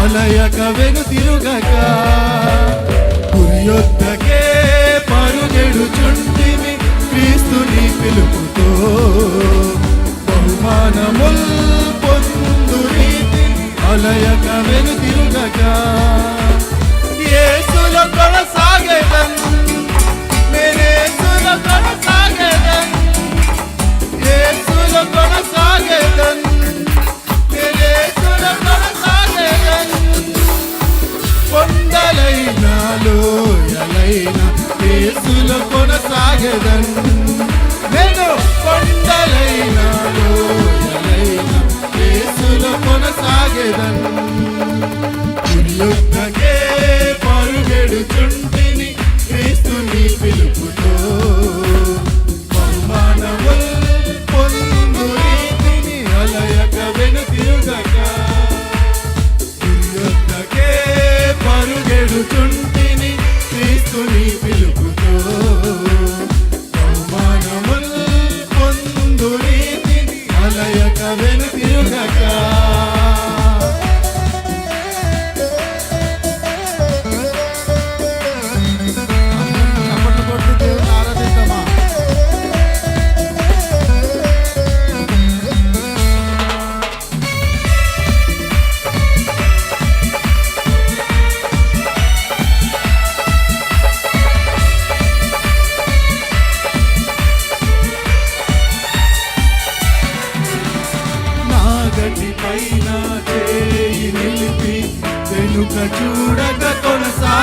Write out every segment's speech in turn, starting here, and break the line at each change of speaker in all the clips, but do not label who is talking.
అలయక వెను తిరుగక గురియొద్దకే పరుగెడు చుండిమి క్రీస్తుని పిలుపుతో. బహుమానముల్ పొందు రీతి అలయక వెనుతిరుగగా Dun, dun, dun.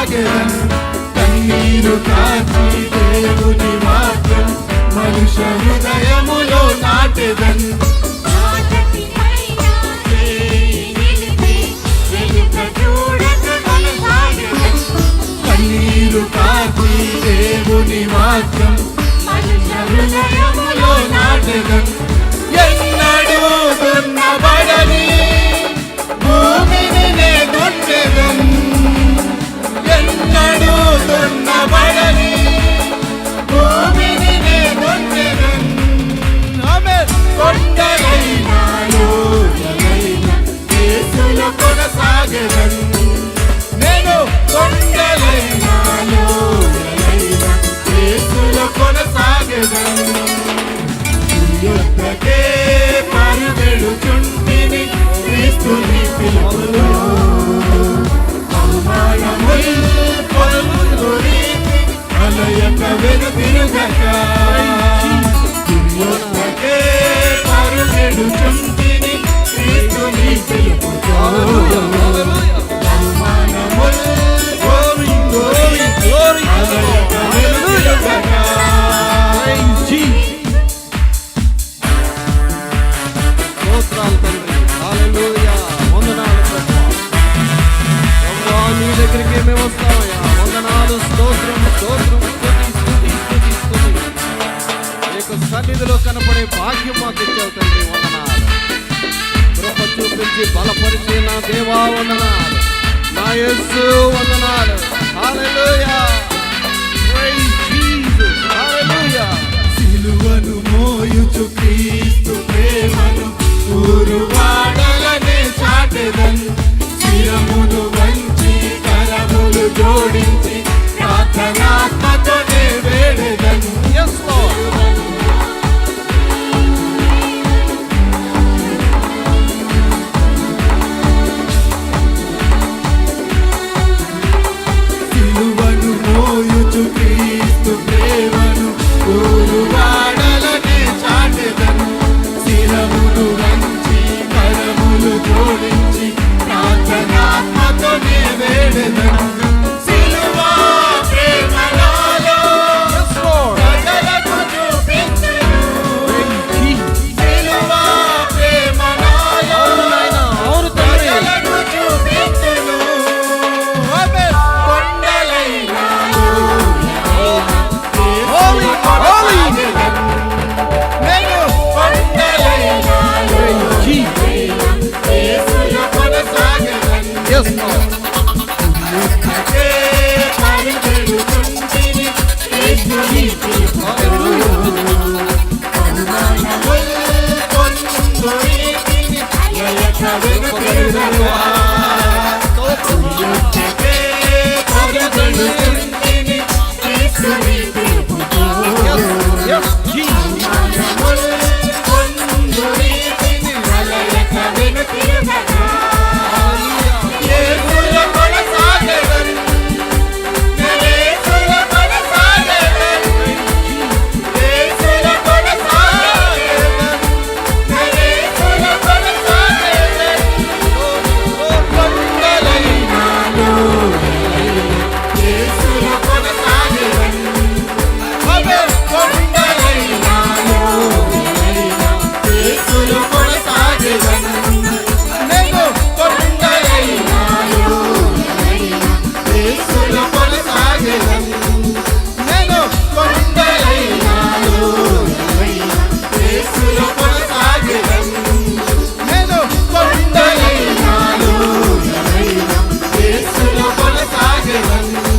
సాగరం కన్నీరు కాచి దేవుని మార్గం మనుష హృదయములో నాటెదన్. కన్నీరు కాచి దేవుని మార్గం
మనుష
హృదయములో నాటెదన్.
Rebecca. దేవా వందనాలు. నా యేసు వందనాలు. హల్లెలూయా.
సిలువను మోయుచు క్రీస్తు ప్రేమను
போல
சாகவன்